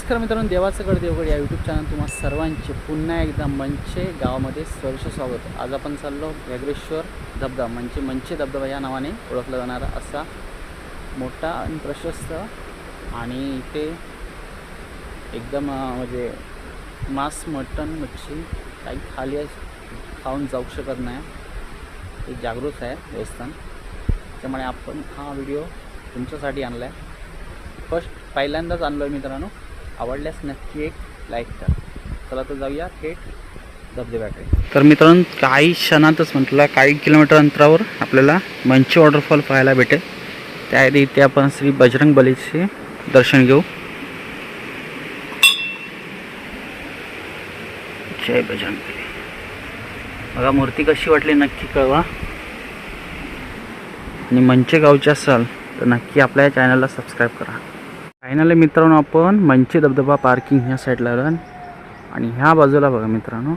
नमस्कार मित्रांनो देवाचं गड देवगड या यूट्यूब चॅनल तुम्हाला सर्वांचे पुन्हा एकदा मंचे गावामध्ये सहर्ष स्वागत. आज आपण चाललो व्याघ्रेश्वर धबधबा म्हणजे मंचे धबधबा या नावाने ओळखला जाणारा असा मोठा आणि प्रशस्त आणि इथे एकदम म्हणजे मांस मटण मच्छी काही खाली खाऊन जाऊ शकत नाही. ते जागृत आहे देवस्थान. त्यामुळे आपण हा व्हिडिओ तुमच्यासाठी आणला आहे फर्स्ट पहिल्यांदाच आणलो आहे मित्रांनो. आवडल्यास नक्की एक लाईक करा. चला तर जाऊया थेट धबधब्याकडे. तर मित्रांनो काही क्षणातच म्हटलं काही किलोमीटर अंतरावर आपल्याला मंची वॉटरफॉल पाहायला भेटेल. त्याआधी इथे आपण श्री बजरंग बलीचे दर्शन घेऊ. जय बजरंग बली. बघा मूर्ती कशी वाटली नक्की कळवा. आणि मंचे गावचे असाल तर नक्की आपल्या चॅनलला सबस्क्राईब करा. फायनली मित्रांनो आपण मंचे धबधबा पार्किंग ह्या साईडला आलो आणि ह्या बाजूला बघा मित्रांनो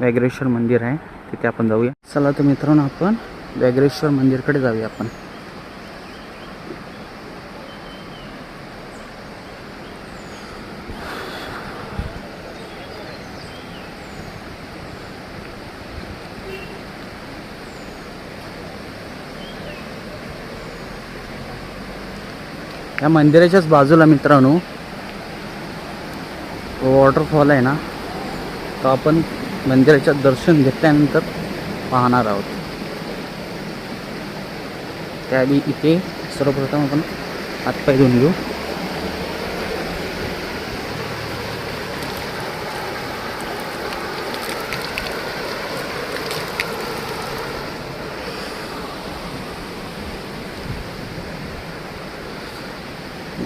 व्याघ्रेश्वर मंदिर आहे. तिथे आपण जाऊया. चला तर मित्रांनो आपण व्याघ्रेश्वर मंदिरकडे जाऊया आपण. या मंदिराच्याच बाजूला मित्रांनो वॉटरफॉल आहे ना तो आपण मंदिराच्या दर्शन घेतल्यानंतर पाहणार आहोत. त्याआधी इथे सर्वप्रथम आपण हातपाय धुवून घेऊ.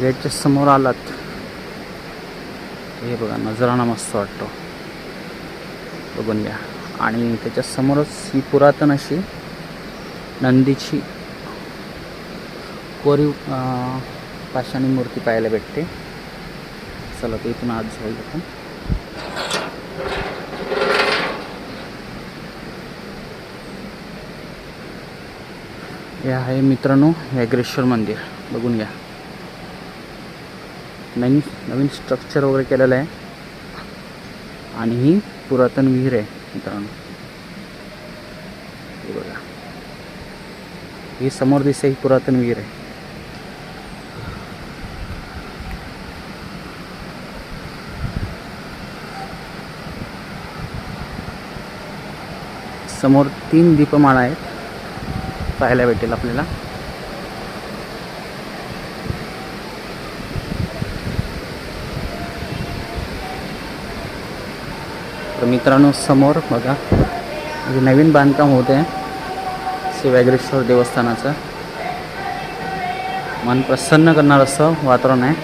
गेटच्या समोर आलात. हे बघा नजराना मस्त वाटतो. बघून घ्या. आणि त्याच्या समोरच ही पुरातन अशी नंदीची कोरीव पाषाणी मूर्ती पाहायला भेटते. चला तर इथून आज जाऊ आपण हे आहे मित्रांनो व्याघ्रेश्वर मंदिर. बघून घ्या. नवीन नवीन स्ट्रक्चर वगैरे केलेलं आहे. आणि ही पुरातन विहीर आहे मित्रांनो. बघा. ही समोर दिसते ही पुरातन विहीर आहे. समोर तीन दीपमाळा आहेत. पाहायला भेटेल आपल्याला. तर मित्रांनो समोर बघा हे नवीन बांधकाम होत आहे श्री देवस्थानाचं मन प्रसन्न करणार असं वातावरण आहे.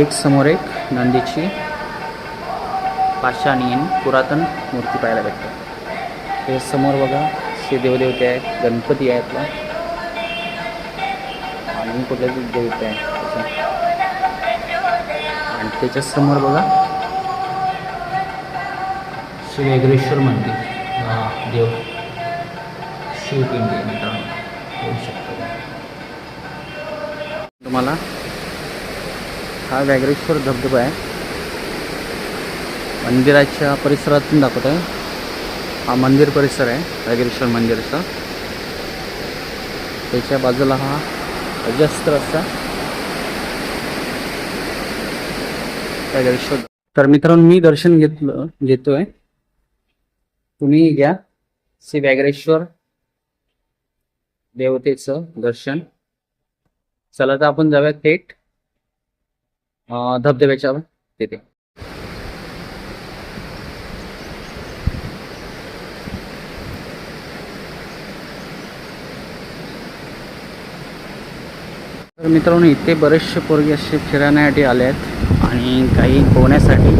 एक समोर एक नंदीची पाषाणीन पुरातन मूर्ती पाहायला भेटते. हे समोर बघा श्री देवदेवते आहेत गणपती आहेत. आणि कुठल्या देवते आहे त्याच्यासमोर बघा. श्री वेगरेश्वर मंदिर. देव. शिवपिंडी मित्रांनो. होऊ शकतो. तुम्हाला हा व्याघ्रेश्वर धबधबा आहे. मंदिराच्या परिसरातून दाखवत आहे हा मंदिर परिसर आहे व्याघ्रेश्वर मंदिरचा. त्याच्या बाजूला हा अजस्त्र असा तर मित्रांनो मी दर्शन घेतलं घेतोय. तुम्ही घ्या. श्री व्याघ्रेश्वर देवतेचं दर्शन. चला तर आपण जाऊया थेट धबधब्याच्या तिथे. तर मित्रांनो इथे बरेचसे पोरगे असे फिरण्यासाठी आले आहेत आणि काही पोहण्यासाठी.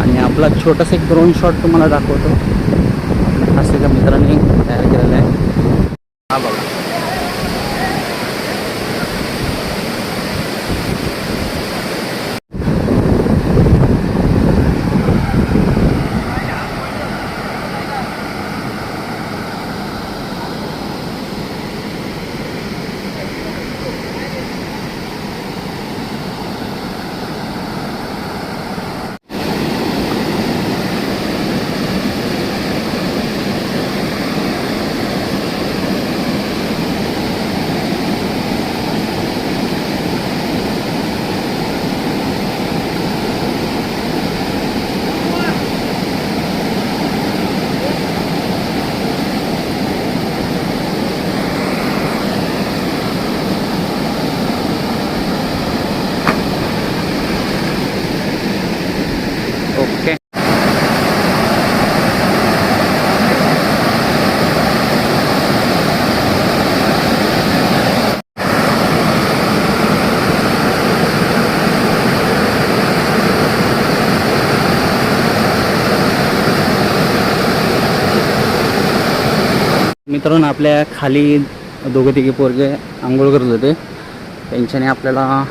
आणि आपला छोटासा एक ड्रोन शॉट तुम्हाला दाखवतो. असं एका मित्रांनी तयार केलेला आहे हा बघा मित्रांनो आपल्या खाली दोघं तिघे पोरगे आंघोळ करत होते. त्यांच्याने आपल्याला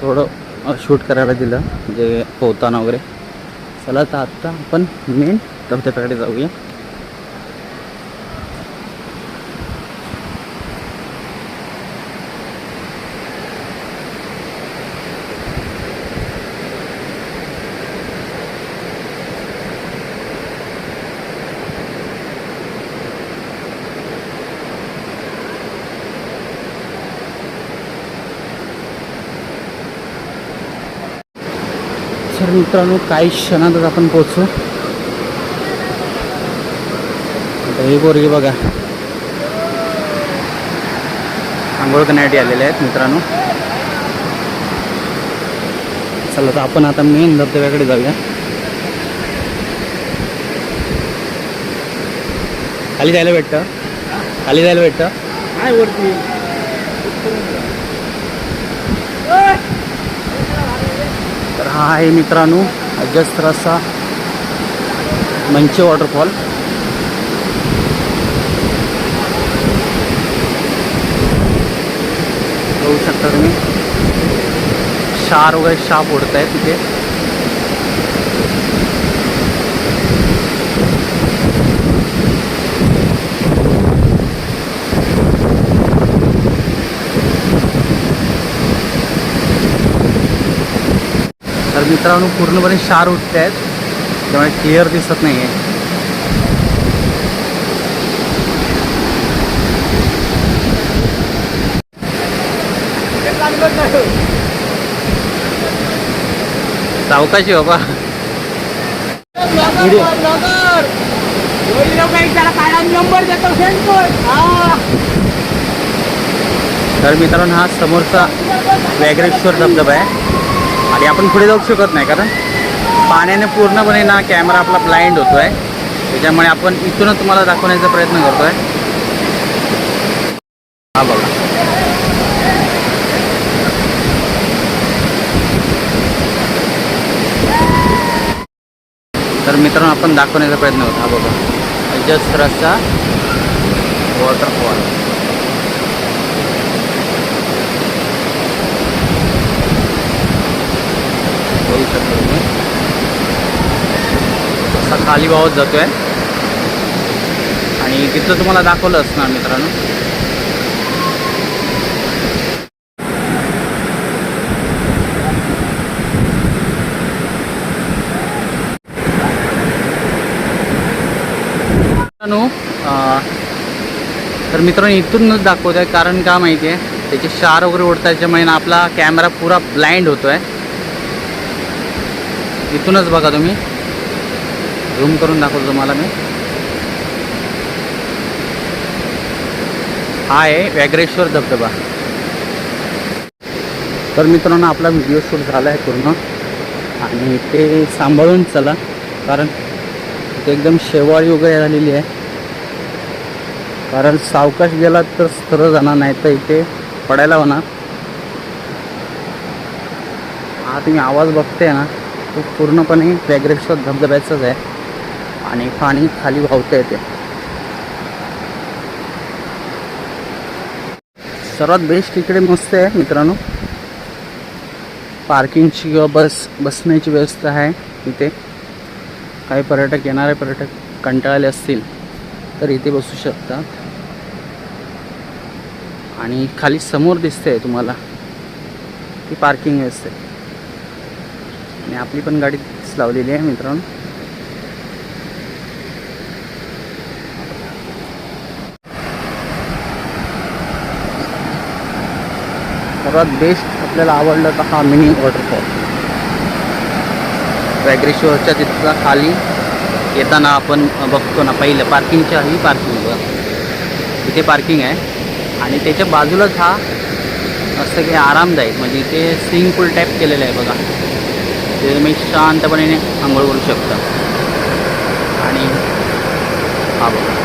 थोडं शूट करायला दिलं म्हणजे पोहताना वगैरे. चला तर आत्ता आपण मेन धबधब्याकडे जाऊया. मित्रांनो काही क्षणातच आपण पोचू आता हे पोरगे बघा. आंघोळ करण्यासाठी आलेले आहेत मित्रांनो. चला तर आपण आता मेन धबधब्याकडे जाऊया. खाली जायला भेटतं. खाली जायला भेटतं. काय वरती तर हा आहे मित्रांनो अजस्त असा मंचे वॉटरफॉल बघू शकता तुम्ही. शार वगैरे शाप ओढत आहे तिथे तर मित्रांनो पूर्णपणे क्षार उठते आहेत. त्यामुळे क्लिअर दिसत नाही आहे सावकाशी बाबा तर मित्रांनो हा समोरचा व्याघ्रेश्वर धबधबा आहे. आणि आपण पुढे जाऊ शकत नाही कारण पाण्याने पूर्णपणे ना कॅमेरा आपला ब्लाइंड होतो आहे त्याच्यामुळे आपण इथूनच तुम्हाला दाखवण्याचा प्रयत्न करतो आहे हा बघा. तर मित्रांनो आपण दाखवण्याचा प्रयत्न करतो हा बघा. जस्ट रस्ता. वॉटरफॉल बघू शकतो तुम्ही असा खाली वाहत जातोय. आणि तिथं तुम्हाला दाखवलं असणार मित्रांनो. मित्रांनो तर मित्रांनो इथूनच दाखवत आहे कारण का माहिती आहे त्याचे शार वगैरे उडतात त्याच्यामुळे आपला कॅमेरा पुरा ब्लाइंड होतो आहे इथूनच बघा तुम्ही. झूम करून दाखवतो तुम्हाला मी. हा आहे व्याघ्रेश्वर धबधबा. तर मित्रांनो आपला व्हिडिओ शूट झाला आहे पूर्ण. आणि ते सांभाळून चला कारण ते एकदम शेवाळी वगैरे झालेली आहे. कारण सावकाश गेला तर सरळ जाणार नाही तर इथे पडायला होणार. हा तुम्ही आवाज बघते ना तो पूर्णपणे व्याघ्रेश्वर धबधब्याचाच आहे. आणि पाणी खाली वाहतं येते सर्वात बेस्ट इकडे मस्त आहे मित्रांनो. पार्किंगची किंवा बस बसण्याची व्यवस्था आहे इथे. काही पर्यटक येणारे पर्यटक कंटाळले असतील तर इथे बसू शकतात. आणि खाली समोर दिसते तुम्हाला. ती पार्किंग व्यवस्था आहे. आणि आपली पण गाडी लावलेली आहे मित्रांनो. सर्वात बेस्ट आपल्याला आवडलं तर हा मिनी वॉटरफॉल व्याघ्रेश्वरच्या तिथला खाली येताना आपण बघतो ना पहिलं पार्किंगच्या ही पार्किंग इथे पार्किंग आहे. आणि त्याच्या बाजूलाच हा असं की आरामदायक म्हणजे इथे स्विमिंग पूल टाईप केलेलं आहे बघा. ते तुम्ही शांतपणे आंघोळ करू शकता. आणि हा बघा.